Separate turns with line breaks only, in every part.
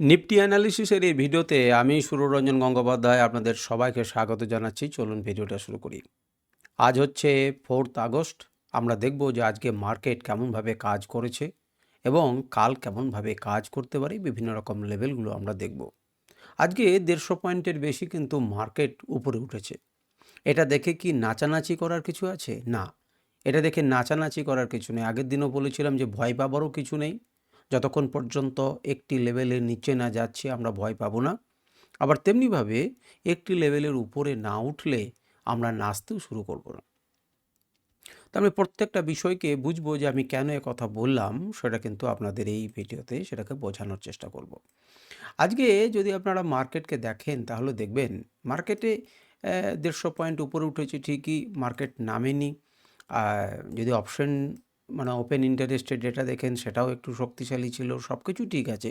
Nifty অ্যানালিসিসের এই ভিডিওতে আমি সুররঞ্জন গঙ্গোপাধ্যায় আপনাদের সবাইকে স্বাগত জানাচ্ছি। চলুন ভিডিওটা শুরু করি। আজ হচ্ছে ফোর্থ আগস্ট। আমরা দেখব যে আজকে মার্কেট কেমনভাবে কাজ করেছে এবং কাল কেমনভাবে কাজ করতে পারে, বিভিন্ন রকম লেভেলগুলো আমরা দেখব। আজকে দেড়শো পয়েন্টের বেশি কিন্তু মার্কেট উপরে উঠেছে। এটা দেখে কি নাচানাচি করার কিছু আছে? না। এটা দেখে নাচানাচি করার কিছু নেই। আগের দিনও বলেছিলাম যে ভয় পাবারও কিছু নেই। যতক্ষণ পর্যন্ত একটি লেভেলের নিচে না যাচ্ছে আমরা ভয় পাবো না। আবার তেমনিভাবে একটি লেভেলের উপরে না উঠলে আমরা নাচতেও শুরু করব না। তো আমি প্রত্যেকটা বিষয়কে বুঝব যে আমি কেন এ কথা বললাম, সেটা কিন্তু আপনাদের এই ভিডিওতে সেটাকে বোঝানোর চেষ্টা করব। আজকে যদি আপনারা মার্কেটকে দেখেন, তাহলে দেখবেন মার্কেটে দেড়শো পয়েন্ট উপরে উঠেছে ঠিকই, মার্কেট নামেনি। যদি অপশন মানে ওপেন ইন্টারেস্টের ডেটা দেখেন সেটাও একটু শক্তিশালী ছিল সব কিছু ঠিক আছে।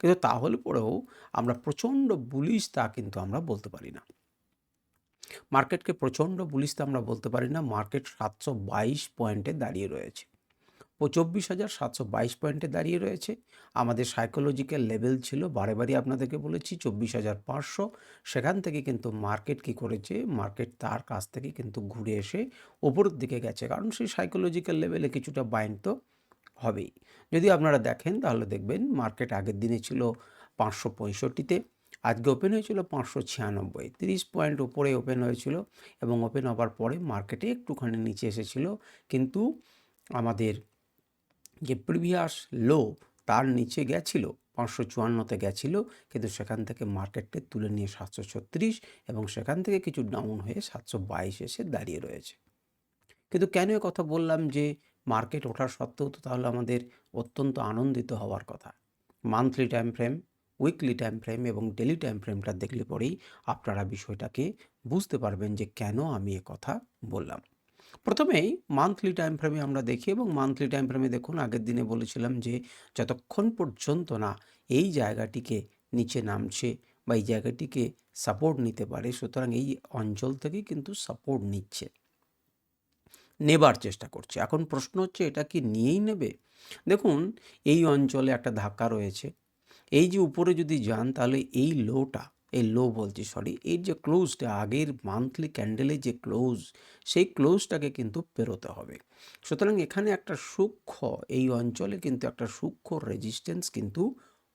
কিন্তু তাহলে পরেও আমরা প্রচণ্ড বুলিশ তা কিন্তু আমরা বলতে পারি না। মার্কেটকে প্রচণ্ড বুলিশ তা আমরা বলতে পারি না মার্কেট সাতশো বাইশ পয়েন্টে দাঁড়িয়ে রয়েছে। চব্বিশ হাজার সাতশো বাইশ পয়েন্টে দাঁড়িয়ে রয়েছে। আমাদের সাইকোলজিক্যাল লেভেল ছিল, বারে বারে আপনাদেরকে বলেছি চব্বিশ হাজার পাঁচশো। সেখান থেকে কিন্তু মার্কেট কি করেছে? মার্কেট তার কাছ থেকে কিন্তু ঘুরে এসে ওপরের দিকে গেছে। কারণ সেই সাইকোলজিক্যাল লেভেলে কিছুটা বাইন্ড তো হবেই। যদি আপনারা দেখেন, তাহলে দেখবেন মার্কেট আগের দিনে ছিল পাঁচশো পঁয়ষট্টিতে, আজকে ওপেন হয়েছিল পাঁচশো ছিয়ানব্বই। তিরিশ পয়েন্ট ওপরে ওপেন হয়েছিল এবং ওপেন হওয়ার পরে মার্কেটে একটুখানি নিচে এসেছিল। কিন্তু আমাদের যে প্রিভিয়াস লো তার নিচে গেছিল, পাঁচশো চুয়ান্নতে গেছিল, কিন্তু সেখান থেকে মার্কেটকে তুলে নিয়ে সাতশো ছত্রিশ এবং সেখান থেকে কিছু ডাউন হয়ে সাতশো বাইশ এসে দাঁড়িয়ে রয়েছে। কিন্তু কেন এ কথা বললাম যে মার্কেট ওঠার সত্ত্বেও তো তাহলে আমাদের অত্যন্ত আনন্দিত হওয়ার কথা? Monthly time frame weekly time frame এবং ডেলি টাইম ফ্রেমটা দেখলে পরেই আপনারা বিষয়টাকে বুঝতে পারবেন যে কেন আমি কথা বললাম। প্রথমেই মান্থলি টাইম ফ্রেমে আমরা দেখি এবং মান্থলি টাইম ফ্রেমে দেখুন, আগের দিনে বলেছিলাম যে যতক্ষণ পর্যন্ত না এই জায়গাটিকে নিচে নামছে বা এই জায়গাটিকে সাপোর্ট নিতে পারে, সুতরাং এই অঞ্চল থেকেই কিন্তু সাপোর্ট নিচ্ছে, নেবার চেষ্টা করছে। এখন প্রশ্ন হচ্ছে, এটা কি নিয়েই নেবে? দেখুন, এই অঞ্চলে একটা ধাক্কা রয়েছে। এই যে উপরে যদি যান, তাহলে এই লোটা এই লো বলছি সরি এর যে ক্লোজটা আগের মান্থলি ক্যান্ডেলের যে ক্লোজ সেই ক্লোজটাকে কিন্তু পেরোতে হবে। সুতরাং এখানে একটা সূক্ষ্ম, এই অঞ্চলে কিন্তু একটা সূক্ষ্ম রেজিস্ট্যান্স কিন্তু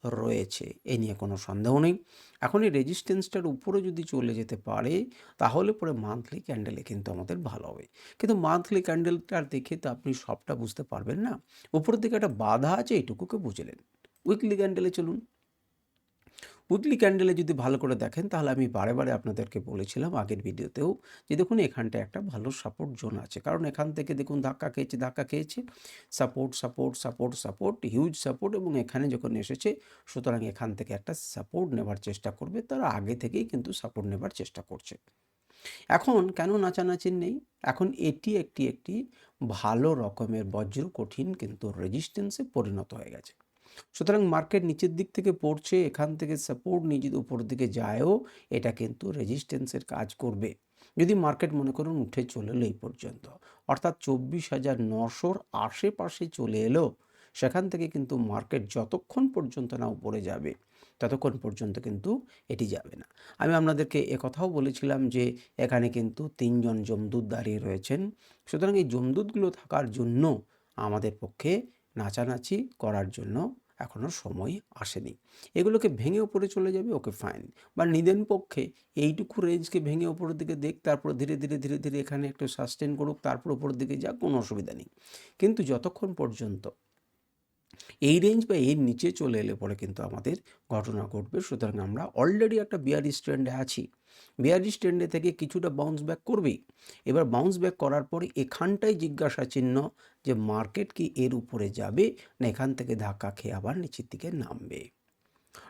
রয়েছে, এ নিয়ে কোনো সন্দেহ নেই। এখন এই রেজিস্ট্যান্সটার উপরে যদি চলে যেতে পারে, তাহলে পরে মান্থলি ক্যান্ডেলে কিন্তু আমাদের ভালো হবে। কিন্তু মান্থলি ক্যান্ডেলটার দেখে তো আপনি সবটা বুঝতে পারবেন না। উপরের দিকে একটা বাধা আছে, এইটুকুকে বুঝলেন উইকলি ক্যান্ডেলে চলুন। উইকলি ক্যান্ডেলে যদি ভালো করে দেখেন, তাহলে আমি বারে বারে আপনাদেরকে বলেছিলাম আগের ভিডিওতেও যে দেখুন এখানটা একটা ভালো সাপোর্ট জোন আছে। কারণ এখান থেকে দেখুন, ধাক্কা খেয়েছে ধাক্কা খেয়েছে। Support support support support huge support এবং এখানে যখন এসেছে, সুতরাং এখান থেকে একটা সাপোর্ট নেবার চেষ্টা করবে। তারা আগে থেকেই কিন্তু সাপোর্ট নেবার চেষ্টা করছে। এখন কেন নাচানাচির নেই? এখন এটি একটি একটি ভালো রকমের বজ্র কঠিন কিন্তু রেজিস্ট্যান্সে পরিণত হয়ে গেছে। সুতরাং মার্কেট নিচের দিক থেকে পড়ছে, এখান থেকে সাপোর্ট নিয়ে যদি উপরের দিকে যায়ও, এটা কিন্তু রেজিস্ট্যান্সের কাজ করবে। যদি মার্কেট মনে করুন উঠে চলে এলো এই পর্যন্ত, অর্থাৎ চব্বিশ হাজার নশোর আশেপাশে চলে এলো, সেখান থেকে কিন্তু মার্কেট যতক্ষণ পর্যন্ত না উপরে যাবে, ততক্ষণ পর্যন্ত কিন্তু এটি যাবে না। আমি আপনাদেরকে কথাও বলেছিলাম যে এখানে কিন্তু তিনজন জমদূত দাঁড়িয়ে রয়েছেন, সুতরাং এই জমদূতগুলো থাকার জন্য আমাদের পক্ষে নাচানাচি করার জন্য এখনও সময় আসেনি। এগুলোকে ভেঙে ওপরে চলে যাবে, ওকে ফাইন বা নিদেন পক্ষে এইটুকু রেঞ্জকে ভেঙে ওপরের দিকে দেখ, তারপর ধীরে ধীরে ধীরে ধীরে এখানে একটু সাস্টেন করুক, তারপর ওপরের দিকে যাক, কোনো অসুবিধা নেই। কিন্তু যতক্ষণ পর্যন্ত এই রেঞ্জ বা এর নিচে চলে এলে পরে কিন্তু আমাদের ঘটনা ঘটবে। সুতরাং আমরা অলরেডি একটা বিয়ার স্ট্যান্ডে আছি। বিয়ার স্ট্যান্ডে থেকে কিছুটা বাউন্স ব্যাক করবেই এবার বাউন্স ব্যাক করার পরে এখানটাই জিজ্ঞাসা চিহ্ন যে মার্কেট কি এর উপরে যাবে না এখান থেকে ধাক্কা খেয়ে আবার নিচের দিকে নামবে।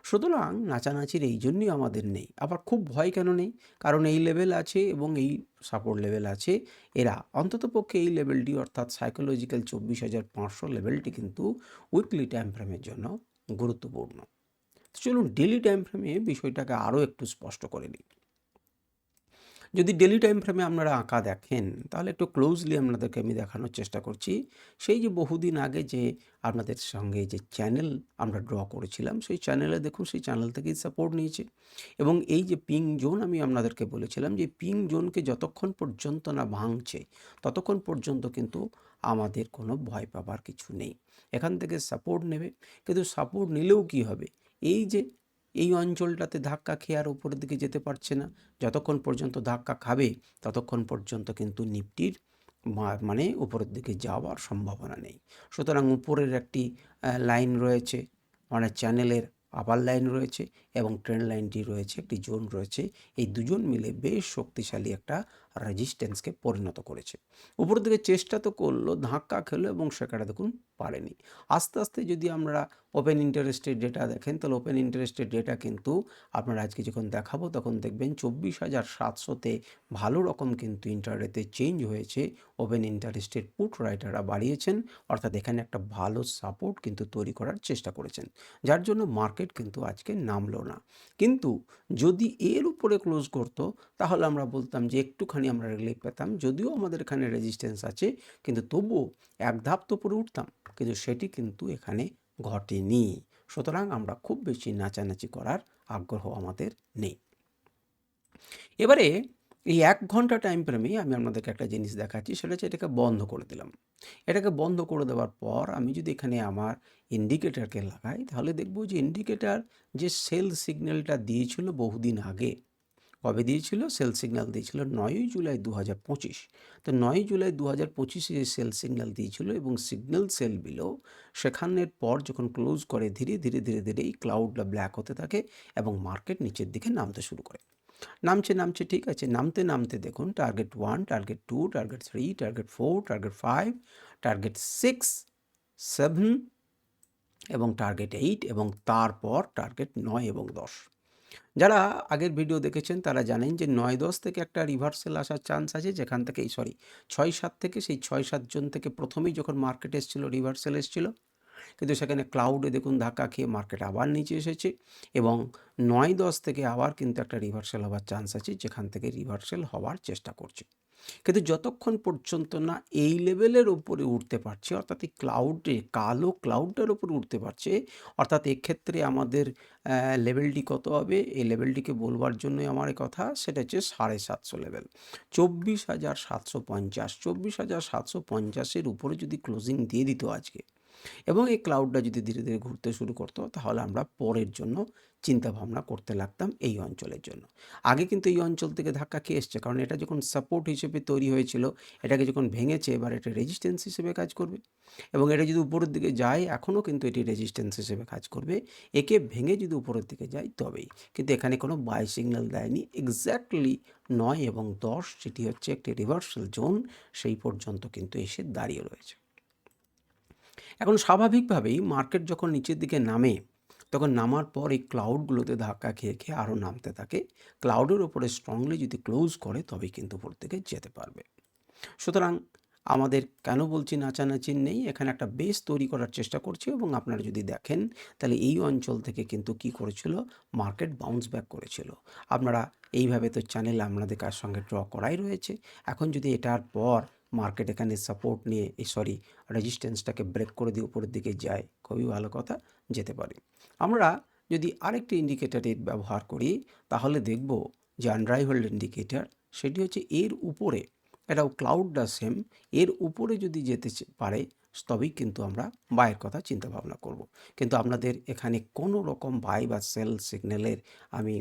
সুতরাং নাচানাচির এই জন্যই আমাদের নেই। আবার খুব ভয় কেন নেই? কারণ এই লেভেল আছে এবং এই সাপোর্ট লেভেল আছে। এরা অন্ততপক্ষে এই লেভেলটি অর্থাৎ সাইকোলজিক্যাল চব্বিশ হাজার পাঁচশো লেভেলটি কিন্তু উইকলি টাইম ফ্রেমের জন্য গুরুত্বপূর্ণ। চলুন ডেলি টাইম ফ্রেমে বিষয়টাকে আরও একটু স্পষ্ট করে নিই। যদি ডেলি টাইম ফ্রেমে আপনারা আঁকা দেখেন, তাহলে একটু ক্লোজলি আপনাদেরকে আমি দেখানোর চেষ্টা করছি। সেই যে বহুদিন আগে যে আপনাদের সঙ্গে যে চ্যানেল আমরা ড্র করেছিলাম, সেই চ্যানেলে দেখুন, সেই চ্যানেল থেকেই সাপোর্ট নিয়েছে। এবং এই যে পিং জোন আমি আপনাদেরকে বলেছিলাম, যে পিং জোনকে যতক্ষণ পর্যন্ত না ভাঙছে, ততক্ষণ পর্যন্ত কিন্তু আমাদের কোনো ভয় পাবার কিছু নেই। এখান থেকে সাপোর্ট নেবে। কিন্তু সাপোর্ট নিলেও কি হবে? এই যে এই অঞ্চলটাতে ধাক্কা খেয়ে আর উপরের দিকে যেতে পারছে না। যতক্ষণ পর্যন্ত ধাক্কা খাবে, ততক্ষণ পর্যন্ত কিন্তু নিফটির মানে উপরের দিকে যাওয়ার সম্ভাবনা নেই। সুতরাং উপরের একটি লাইন রয়েছে মানে চ্যানেলের আবার লাইন রয়েছে। এবং ট্রেন লাইনটি রয়েছে, একটি জোন রয়েছে, এই দুজন মিলে বেশ শক্তিশালী একটা রেজিস্ট্যান্সকে পরিণত করেছে। উপরের দিকে চেষ্টা তো করল, ধাক্কা খেলো এবং সেখানে দেখুন পারেনি। আস্তে আস্তে যদি আমরা ওপেন ইন্টারেস্টের ডেটা দেখেন, তাহলে ওপেন ইন্টারেস্টের ডেটা কিন্তু আপনারা আজকে যখন দেখাবো, তখন দেখবেন চব্বিশ হাজার সাতশোতে ভালো রকম কিন্তু ইন্টারনেটে চেঞ্জ হয়েছে। ওপেন ইন্টারেস্টের পুট রাইটাররা বাড়িয়েছেন, অর্থাৎ এখানে একটা ভালো সাপোর্ট কিন্তু তৈরি করার চেষ্টা করেছেন। যার জন্য মার্কেট কিন্তু আজকে নামলো না। কিন্তু যদি এর উপরে ক্লোজ করতো, তাহলে আমরা বলতাম যে একটুখানি আমরা রিলিফ পেতাম। যদিও আমাদের এখানে রেজিস্ট্যান্স আছে, কিন্তু তবুও এক ধাপ তো পরে উঠতাম। কিন্তু সেটি কিন্তু এখানে ঘটেনি। সুতরাং আমরা খুব বেশি নাচানাচি করার আগ্রহ আমাদের নেই। এবারে এই এক ঘণ্টা টাইম ফ্রেমে আমি আপনাদেরকে একটা জিনিস দেখাচ্ছি, সেটা হচ্ছে এটাকে বন্ধ করে দিলাম। এটাকে বন্ধ করে দেওয়ার পর আমি যদি এখানে আমার ইন্ডিকেটারকে লাগাই, তাহলে দেখব যে ইন্ডিকেটার যে সেল সিগন্যালটা দিয়েছিল বহুদিন আগে, কবে দিয়েছিল? সেল সিগন্যাল দিয়েছিল নয়ই জুলাই দু হাজার পঁচিশ। তো নয়ই জুলাই দু হাজার পঁচিশে যে সেল সিগন্যাল দিয়েছিল এবং সিগন্যাল সেল বিলো সেখানের পর যখন ক্লোজ করে, ধীরে ধীরে ধীরে ধীরে এই ক্লাউডটা ব্ল্যাক হতে থাকে এবং মার্কেট নিচের দিকে নামতে শুরু করে। নামছে নামছে, ঠিক আছে। নামতে নামতে দেখুন target one target two target three target four target five target six seven এবং টার্গেট এইট এবং তারপর টার্গেট নয় এবং দশ। যারা আগের ভিডিও দেখেছেন, তারা জানেন যে নয়, দশ থেকে একটা রিভার্সেল আসার চান্স আছে, যেখান থেকে সরি ছয়, সাত থেকে সেই ছয় সাতজন থেকে প্রথমেই যখন মার্কেট এসেছিল রিভার্সেল এসেছিল কিন্তু সেখানে ক্লাউডে দেখুন ধাক্কা খেয়ে মার্কেট আবার নিচে এসেছে এবং নয় দশ থেকে আবার কিন্তু একটা রিভার্সাল হওয়ার চান্স আছে, যেখান থেকে রিভার্সাল হওয়ার চেষ্টা করছে। কিন্তু যতক্ষণ পর্যন্ত না এই লেভেলের উপরে উঠতে পারছে, অর্থাৎ এই ক্লাউডে কালো ক্লাউডটার উপরে উঠতে পারছে, অর্থাৎ এক্ষেত্রে আমাদের লেভেলটি কত হবে? এই লেভেলটিকে বলবার জন্যই আমার কথা, সেটা হচ্ছে সাড়ে সাতশো লেভেল চব্বিশ হাজার সাতশো পঞ্চাশ, চব্বিশ হাজার সাতশো পঞ্চাশের উপরে যদি ক্লোজিং দিয়ে দিত আজকে এবং এই ক্লাউডটা যদি ধীরে ধীরে ঘুরতে শুরু করতো, তাহলে আমরা পরের জন্য চিন্তা ভাবনা করতে লাগতাম এই অঞ্চলের জন্য। আগে কিন্তু এই অঞ্চল থেকে ধাক্কা খেয়ে এসছে, কারণ এটা যখন সাপোর্ট হিসেবে তৈরি হয়েছিল, এটাকে যখন ভেঙেছে, এবার এটা রেজিস্ট্যান্স হিসেবে কাজ করবে। এবং এটা যদি উপরের দিকে যায়, এখনও কিন্তু এটি রেজিস্ট্যান্স হিসেবে কাজ করবে। একে ভেঙে যদি উপরের দিকে যায়, তবেই। কিন্তু এখানে কোনো বাই সিগন্যাল দেয়নি। এক্স্যাক্টলি নয় এবং দশ যেটি হচ্ছে একটি রিভার্সাল জোন সেই পর্যন্ত কিন্তু এসে দাঁড়িয়ে রয়েছে। এখন স্বাভাবিকভাবেই মার্কেট যখন নিচের দিকে নামে, তখন নামার পর এই ক্লাউডগুলোতে ধাক্কা খেয়ে খেয়ে আরও নামতে থাকে। ক্লাউডের ওপরে স্ট্রংলি যদি ক্লোজ করে, তবেই কিন্তু উপর থেকে যেতে পারবে। সুতরাং আমাদের কেন বলছি নাচানাচি নেই? এখানে একটা বেস তৈরি করার চেষ্টা করছি এবং আপনারা যদি দেখেন, তাহলে এই অঞ্চল থেকে কিন্তু কি করেছিল? মার্কেট বাউন্স ব্যাক করেছিল। আপনারা এইভাবে তো চ্যানেল আপনাদের কার সঙ্গে ড্র করাই রয়েছে। এখন যদি এটার পর মার্কেট এখানে সাপোর্ট নিয়ে, এই সরি রেজিস্ট্যান্সটাকে ব্রেক করে দিয়ে উপরের দিকে যায়, খুবই ভালো কথা, যেতে পারে। আমরা যদি আরেকটি ইন্ডিকেটারের ব্যবহার করি, তাহলে দেখব যে আনরাইভেলড ইন্ডিকেটার সেটি হচ্ছে এর উপরে, এটাও ক্লাউডটা সেম এর উপরে যদি যেতে পারে, তবেই কিন্তু আমরা বায়ের কথা চিন্তা ভাবনা করব। কিন্তু আপনাদের এখানে কোনো রকম বাই বা সেল সিগন্যালের আমি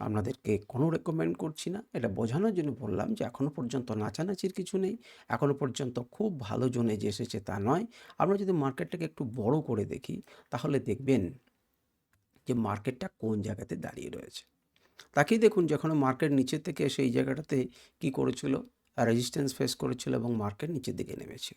আপনাদেরকে কোনো রেকমেন্ড করছি না। এটা বোঝানোর জন্য বললাম যে এখনও পর্যন্ত নাচানাচির কিছু নেই। এখনও পর্যন্ত খুব ভালো জোনে যে এসেছে তা নয়। আমরা যদি মার্কেটটাকে একটু বড় করে দেখি, তাহলে দেখবেন যে মার্কেটটা কোন জায়গাতে দাঁড়িয়ে রয়েছে। তাকেই দেখুন, যখন মার্কেট নিচের থেকে সেই জায়গাটাতে কি করেছিল রেজিস্ট্যান্স ফেস করেছিল এবং মার্কেট নিচের দিকে নেমেছে।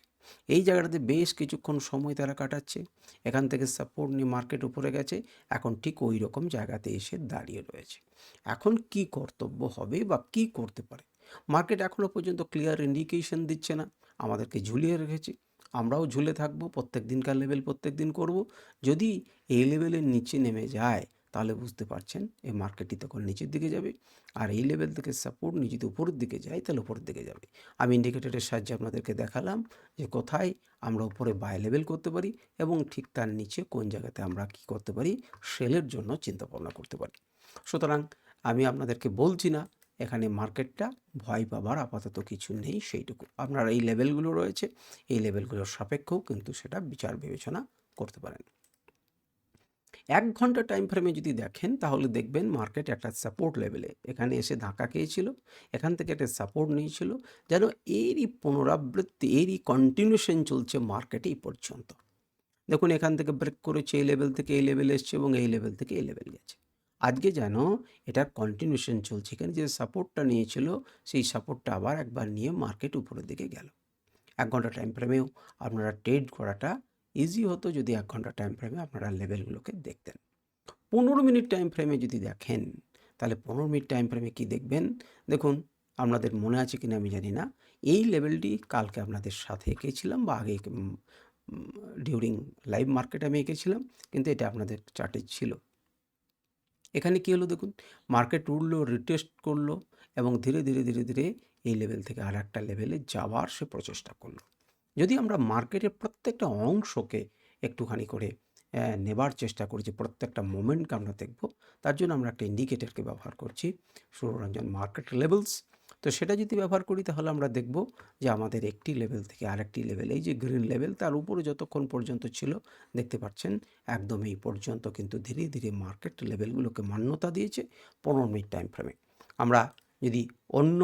এই জায়গাটাতে বেশ কিছুক্ষণ সময় তারা কাটাচ্ছে। এখান থেকে সাপোর্ট নিয়ে মার্কেট উপরে গেছে। এখন ঠিক ওই রকম জায়গাতে এসে দাঁড়িয়ে রয়েছে। এখন কি কর্তব্য হবে বা কি করতে পারে? মার্কেট এখনও পর্যন্ত ক্লিয়ার ইন্ডিকেশন দিচ্ছে না। আমাদেরকে ঝুলিয়ে রেখেছে। আমরাও ঝুলে থাকব। প্রত্যেক দিনকার লেভেল প্রত্যেক দিন করব। যদি এই লেভেলের নিচে নেমে যায় তাহলে বুঝতে পারছেন এই মার্কেটটি তখন নিচের দিকে যাবে। আর এই লেভেল থেকে সাপোর্ট যদি উপরের দিকে যায়, তাহলে উপরের দিকে যাবে। আমি ইন্ডিকেটরের সাহায্যে আপনাদেরকে দেখালাম যে কোথায় আমরা উপরে বাই লেভেল করতে পারি এবং ঠিক তার নিচে কোন জায়গাতে আমরা কি করতে পারি সেলের জন্য চিন্তা ভাবনা করতে পারি। সুতরাং আমি আপনাদেরকে বলছি না, এখানে মার্কেটটা ভয় পাবার আপাতত কিছু নেই, সেইটুকু। আপনার এই লেভেলগুলো রয়েছে, এই লেভেলগুলোর সাপেক্ষেও কিন্তু সেটা বিচার বিবেচনা করতে পারেন। এক ঘণ্টা টাইম ফ্রেমে যদি দেখেন, তাহলে দেখবেন মার্কেট একটা সাপোর্ট লেভেলে এখানে এসে ধাক্কা খেয়েছিল, এখান থেকে একটা সাপোর্ট নিয়েছিল, যেন এরই পুনরাবৃত্তি, এরই কন্টিনিউশন চলছে মার্কেটে এই পর্যন্ত। দেখুন, এখান থেকে ব্রেক করেছে, এই লেভেল থেকে এই লেভেল এসছে এবং এই লেভেল থেকে এই লেভেল গেছে। আজকে যেন এটার কন্টিনিউশন চলছে। এখানে যে সাপোর্টটা নিয়েছিল, সেই সাপোর্টটা আবার একবার নিয়ে মার্কেট উপরের দিকে গেল। এক ঘণ্টা টাইম ফ্রেমেও আপনারা ট্রেড করাটা ইজি হতো যদি এক ঘণ্টা টাইম ফ্রেমে আপনারা লেভেলগুলোকে দেখতেন। পনেরো মিনিট টাইম ফ্রেমে যদি দেখেন, তাহলে পনেরো মিনিট টাইম ফ্রেমে কী দেখবেন? দেখুন, আপনাদের মনে আছে কিনা আমি জানি না। এই লেভেলটি কালকে আপনাদের সাথে এঁকেছিলাম বা আগে ডিউরিং লাইভ মার্কেটে আমি এঁকেছিলাম, কিন্তু এটা আপনাদের চার্টে ছিল। এখানে কী হলো দেখুন মার্কেট উঠল রিটেস্ট করল এবং ধীরে ধীরে ধীরে ধীরে এই লেভেল থেকে আর একটা লেভেলে যাওয়ার সে প্রচেষ্টা করল। যদি আমরা মার্কেটের প্রত্যেকটা অংশকে একটুখানি করে নেবার চেষ্টা করি যে প্রত্যেকটা মোমেন্টকে আমরা দেখব, তার জন্য আমরা একটা ইন্ডিকেটরকে ব্যবহার করছি, সুররঞ্জন মার্কেট লেভেলস তো সেটা যদি ব্যবহার করি তাহলে আমরা দেখব যে আমাদের একটি লেভেল থেকে আরেকটি লেভেল এই যে গ্রিন লেভেল তার উপরে যতক্ষণ পর্যন্ত ছিল, দেখতে পাচ্ছেন একদম এই পর্যন্ত কিন্তু ধীরে ধীরে মার্কেট লেভেলগুলোকে মান্যতা দিয়েছে পনেরো মিনিট টাইম ফ্রেমে আমরা যদি অন্য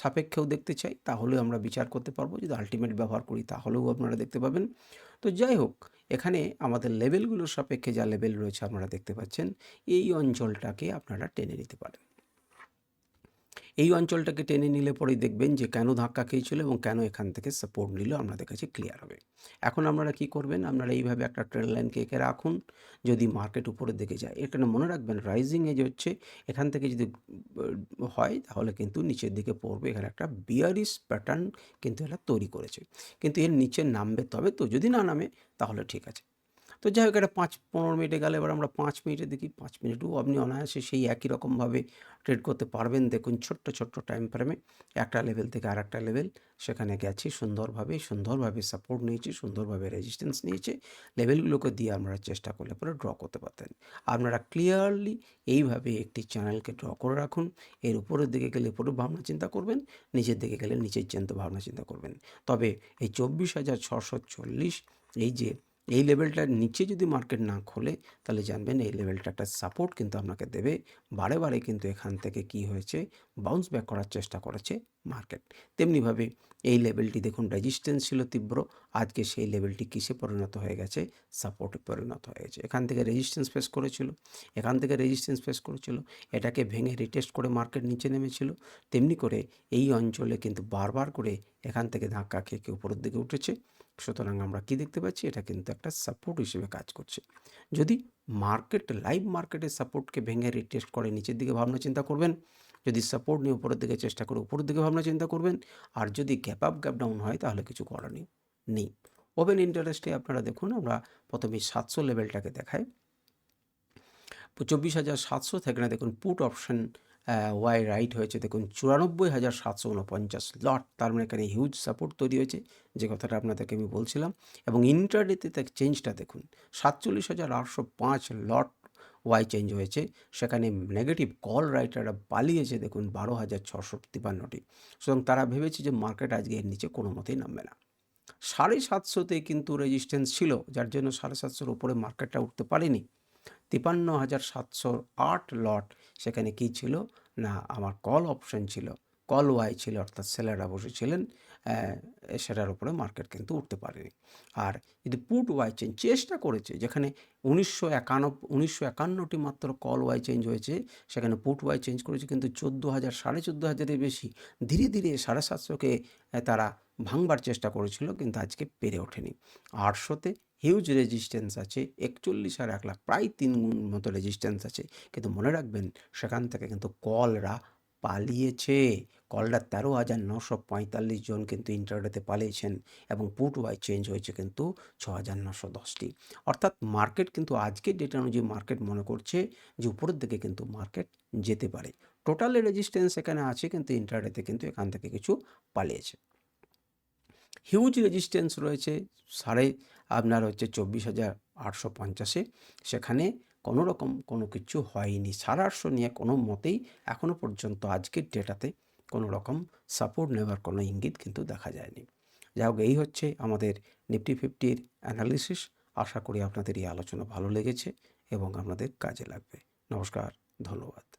সাপেক্ষেও দেখতে চাই, তাহলেও আমরা বিচার করতে পারব। যদি আলটিমেট ব্যবহার করি, তাহলেও আপনারা দেখতে পাবেন। তো যাই হোক, এখানে আমাদের লেভেলগুলোর সাপেক্ষে যা লেভেল রয়েছে আপনারা দেখতে পাচ্ছেন, এই অঞ্চলটাকে আপনারা টেনে নিতে পারেন। এই অঞ্চলটাকে টেনে নিলে পরেই দেখবেন যে কেন ধাক্কা খেয়েছিল এবং কেন এখান থেকে সাপোর্ট নিল। আপনাদের কাছে ক্লিয়ার হবে। এখন আপনারা কি করবেন? আপনারা এইভাবে একটা ট্রেন লাইনকে এঁকে রাখুন। যদি মার্কেট উপরের দিকে যায় এখানে মনে রাখবেন রাইজিং এজ হচ্ছে, এখান থেকে যদি হয় তাহলে কিন্তু নিচের দিকে পড়বে। এখানে একটা বিয়ারিস প্যাটার্ন কিন্তু এটা তৈরি করেছে। কিন্তু এর নিচে নামবে তবে তো, যদি না নামে তাহলে ঠিক আছে। তো যাই হোক এটা পাঁচ, পনেরো মিনিটে গেলে এবার আমরা পাঁচ মিনিটে দেখি, পাঁচ মিনিটও আপনি অনায়াসে সেই একই রকমভাবে ট্রেড করতে পারবেন। দেখুন, ছোট্ট ছোট্ট টাইম ফ্রেমে একটা লেভেল থেকে আর একটা লেভেল সেখানে গেছে, সুন্দরভাবে সুন্দরভাবে সাপোর্ট নিয়েছে, সুন্দরভাবে রেজিস্ট্যান্স নিয়েছে। লেভেলগুলোকে দিয়ে আমরা চেষ্টা করলে পরে ড্র করতে পারতেন। আপনারা ক্লিয়ারলি এইভাবে একটি চ্যানেলকে ড্র করে রাখুন। এর উপরের দিকে গেলে উপরে ভাবনা চিন্তা করবেন, নিচের দিকে গেলে নিচের চিন্তা ভাবনা চিন্তা করবেন। তবে এই চব্বিশ হাজার ছশো চল্লিশ, এই যে এই লেভেলটার নিচে যদি মার্কেট না খোলে, তাহলে জানবেন এই লেভেলটা একটা সাপোর্ট কিন্তু আপনাকে দেবে। বারে বারে কিন্তু এখান থেকে কি হয়েছে? বাউন্স ব্যাক করার চেষ্টা করেছে মার্কেট। তেমনিভাবে এই লেভেলটি দেখুন রেজিস্ট্যান্স ছিল তীব্র। আজকে সেই লেভেলটি কিসে পরিণত হয়ে গেছে? সাপোর্টে পরিণত হয়ে গেছে এখান থেকে রেজিস্ট্যান্স ফেস করেছিল। এখান থেকে রেজিস্ট্যান্স ফেস করেছিল। এটাকে ভেঙে রিটেস্ট করে মার্কেট নিচে নেমেছিল। তেমনি করে এই অঞ্চলে কিন্তু বারবার করে এখান থেকে ধাক্কা খেয়ে উপরের দিকে উঠেছে। সুতরাং আমরা কি দেখতে পাচ্ছি? এটা কিন্তু একটা সাপোর্ট হিসেবে কাজ করছে। যদি মার্কেট লাইভ মার্কেটের সাপোর্টকে ভেঙে রিটেস্ট করে, নিচের দিকে ভাবনা চিন্তা করবেন, যদি সাপোর্ট নিয়ে উপরের দিকে চেষ্টা করে উপরের দিকে ভাবনা চিন্তা করবেন, আর যদি গ্যাপ আপ গ্যাপ ডাউন হয়, তাহলে কিছু করার নেই ওপেন ইন্টারেস্টে আপনারা দেখুন, আমরা প্রথমে সাতশো লেভেলটাকে দেখাই। চব্বিশ হাজার সাতশো থেকে না দেখুন পুট অপশন ওয়াই রাইট হয়েছে। দেখুন, চুরানব্বই হাজার সাতশো উনপঞ্চাশ লট তার মানে এখানে হিউজ সাপোর্ট তৈরি হয়েছে, যে কথাটা আপনাদেরকে আমি বলছিলাম। এবং ইন্টারডেতে তার চেঞ্জটা দেখুন, সাতচল্লিশ হাজার আটশো পাঁচ লট ওয়াই চেঞ্জ হয়েছে। সেখানে নেগেটিভ কল রাইটাররা পালিয়েছে, দেখুন, বারো হাজার ছশো তিপান্নটি সুতরাং তারা ভেবেছে যে মার্কেট আজকে এর নিচে কোনো মতেই নামবে না। সাড়ে সাতশোতে কিন্তু রেজিস্ট্যান্স ছিল, যার জন্য সাড়ে সাতশোর উপরে মার্কেটটা উঠতে পারেনি। তিপান্ন হাজার সাতশো আট লট। সেখানে কি ছিল? না, আমার কল অপশন ছিল। কল ওয়াই ছিল, অর্থাৎ সেলাররা বসেছিলেন সেটার উপরে মার্কেট কিন্তু উঠতে পারেনি। আর যদি পুট ওয়াই চেঞ্জ চেষ্টা করেছে, যেখানে উনিশশো একানব্বই উনিশশো একান্নটি মাত্র কল ওয়াই চেঞ্জ হয়েছে, সেখানে পুট ওয়াই চেঞ্জ করেছে কিন্তু চোদ্দ হাজার, সাড়ে চোদ্দ হাজারের বেশি। ধীরে ধীরে সাড়ে সাতশোকে তারা ভাঙবার চেষ্টা করেছিল, কিন্তু আজকে পেরে ওঠেনি। আটশোতে হিউজ রেজিস্ট্যান্স আছে, একচল্লিশ আর এক লাখ, প্রায় তিন গুণ মতো রেজিস্ট্যান্স আছে। কিন্তু মনে রাখবেন, সেখান থেকে কিন্তু কলরা পালিয়েছে। কলরা তেরো হাজার নশো পঁয়তাল্লিশ জন কিন্তু ইন্টারডেতে পালিয়েছেন এবং পুট ওয়াই চেঞ্জ হয়েছে কিন্তু ছ হাজার নশো দশটি। অর্থাৎ মার্কেট কিন্তু আজকের ডেটা অনুযায়ী মার্কেট মনে করছে যে, উপরের দিকে কিন্তু মার্কেট যেতে পারে। টোটালি রেজিস্ট্যান্স এখানে আছে, কিন্তু ইন্টারডেতে কিন্তু এখান থেকে কিছু পালিয়েছে। হিউজ রেজিস্ট্যান্স রয়েছে সাড়ে আপনার হচ্ছে চব্বিশ হাজার আটশো পঞ্চাশে। সেখানে কোনো রকম কোনো কিছু হয়নি। সাড়ে আটশো নিয়ে কোনো মতেই এখনও পর্যন্ত আজকের ডেটাতে কোনো রকম সাপোর্ট নেওয়ার কোনো ইঙ্গিত কিন্তু দেখা যায়নি। যাই হোক, এই হচ্ছে আমাদের নিফটি ফিফটির অ্যানালিসিস। আশা করি আপনাদের এই আলোচনা ভালো লেগেছে এবং আপনাদের কাজে লাগবে। নমস্কার, ধন্যবাদ।